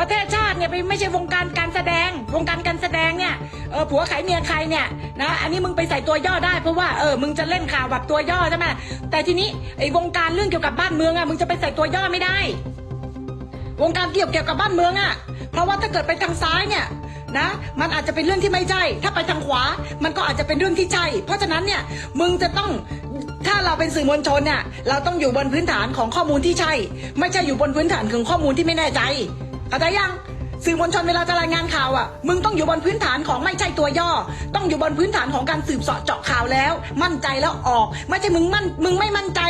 ประเทศชาติเนี่ยไปไม่ใช่วงการการแสดง วงการการแสดงเนี่ยเออผัวขายเมียใครเนี่ยนะอันนี้มึงไปใส่ตัวย่อได้เพราะว่าเออมึงจะเล่นข่าวแบบตัวย่อใช่ไหมแต่ทีนี้ไอ้วงการเรื่องเกี่ยวกับบ้านเมืองอะมึงจะไปใส่ตัวย่อไม่ได้ วงการเกี่ยวเกี่ยวกับบ้านเมืองอะเพราะว่าถ้าเกิดไปทางซ้ายเนี่ยนะมันอาจจะเป็นเรื่องที่ไม่ใช่ ถ้าไปทางขวา มันก็อาจจะเป็นเรื่องที่ใช่ เพราะฉะนั้นเนี่ยมึงจะต้องถ้าเราเป็นสื่อมวลชนเนี่ยเราต้องอยู่บนพื้นฐานของข้อมูลที่ใช่ ไม่ใช่อยู่บนพื้นฐานของข้อมูลที่ไม่แน่ใจ เข้าใจยังสื่อมวลชนเวลาจะรายงานข่าวอะ มึงต้องอยู่บนพื้นฐานของไม่ใช่ตัวย่อ ต้องอยู่บนพื้นฐานของการสืบเสาะเจาะข่าวแล้ว มั่นใจแล้วออก ไม่ใช่มึงมั่นมึงไม่มั่นใจ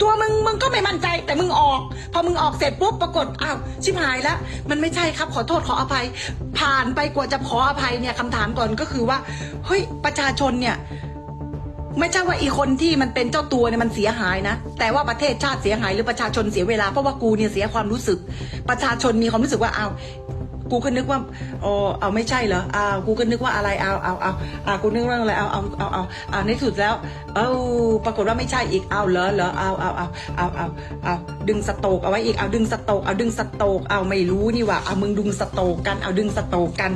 ตัวมึงมึงก็ไม่มั่นใจ แต่มึงออก พอมึงออกเสร็จปุ๊บปรากฏอ้าวชิบหายแล้ว มันไม่ใช่ครับขอโทษขออภัย ผ่านไปกว่าจะขออภัยเนี่ยคำถามก่อนก็คือว่าเฮ้ยประชาชนเนี่ย ไม่ใช่ว่าอีคนที่มันเป็นเจ้าตัวเนี่ยมันเสียหายนะ แต่ว่าประเทศชาติเสียหายหรือประชาชนเสียเวลาเพราะว่ากูเนี่ยเสียความรู้สึก ประชาชนมีความรู้สึกว่าเอากูก็นึกว่าอ๋อเอาไม่ใช่เหรออ้าวกูก็นึกว่าอะไรเอาเอาเอาอ่ากูนึกว่าอะไรเอาเอาเอาเอาเอาในสุดแล้ว เอาปรากฏว่าไม่ใช่อีกเอาเหรอเหรอเอาเอาเอาเอาเอาเอาดึงสโตกเอาไว้อีกเอาดึงสโตกเอาดึงสโตกเอาไม่รู้นี่ว่าเอามึงดึงสโตกกันเอาดึงสโตกกัน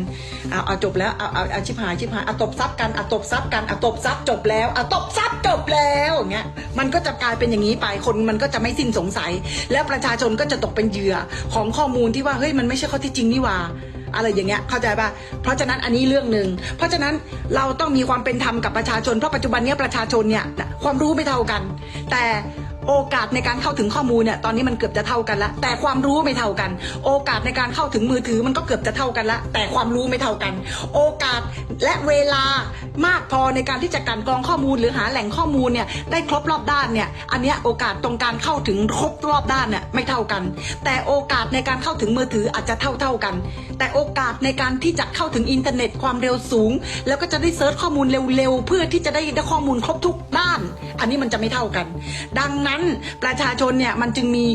เอาเอาจบแล้วเอาเอาเอาชิบหายชิบหายเอาตบซับกันเอาตบซับกันเอาตบซับจบแล้วเอาตบซับจบแล้วอย่างเงี้ยมันก็จะกลายเป็นอย่างนี้ไปคนมันก็จะไม่สิ้นสงสัย แล้วประชาชนก็จะตกเป็นเหยื่อของข้อมูลที่ว่าเฮ้ยมันไม่ใช่ข้อที่จริงนี่ว่าอะไรอย่างเงี้ยเข้าใจป่ะเพราะฉะนั้นอันนี้เรื่องหนึ่งเพราะฉะนั้นเราต้องมีความเป็นธรรมกับประชาชนเพราะปัจจุบันเนี้ยประชาชนเนี่ยความรู้ไม่เท่ากัน แต่ โอกาสในการเข้าถึงข้อมูลเนี่ยตอนนี้มันเกือบจะเท่ากันละแต่ความรู้ไม่เท่ากัน โอกาสในการเข้าถึงมือถือมันก็เกือบจะเท่ากันละแต่ความรู้ไม่เท่ากัน โอกาสและเวลามากพอในการที่จะกลันกรองข้อมูลหรือหาแหล่งข้อมูลเนี่ยได้ครบรอบด้านเนี่ยอันนี้โอกาสตรงการเข้าถึงครบรอบด้านเนี่ยไม่เท่ากัน แต่โอกาสในการเข้าถึงมือถืออาจจะเท่าเท่ากัน แต่โอกาสในการที่จะเข้าถึงอินเทอร์เน็ตความเร็วสูง แล้วก็จะได้เซิร์ชข้อมูลเร็วๆเพื่อที่จะได้ได้ข้อมูลครบทุกด้าน อันนี้มันจะไม่เท่ากัน ดังนั้นประชาชนเนี่ยมันจึงมี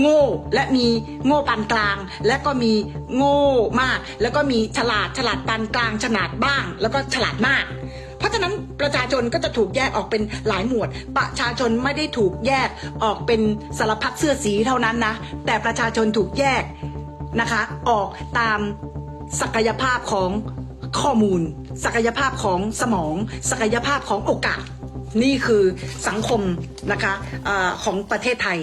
โง่และมีโง่ปานกลาง และก็มีโง่มาก แล้วก็มีฉลาดฉลาดปานกลางฉลาดบ้าง แล้วก็ฉลาดมาก เพราะฉะนั้นประชาชนก็จะถูกแยกออกเป็นหลายหมวด ประชาชนไม่ได้ถูกแยกออกเป็นสารพัดเสื้อสีเท่านั้นนะ แต่ประชาชนถูกแยกนะคะ ออกตามศักยภาพของข้อมูล ศักยภาพของสมอง ศักยภาพของโอกาส นี่คือสังคมนะคะอของประเทศไทย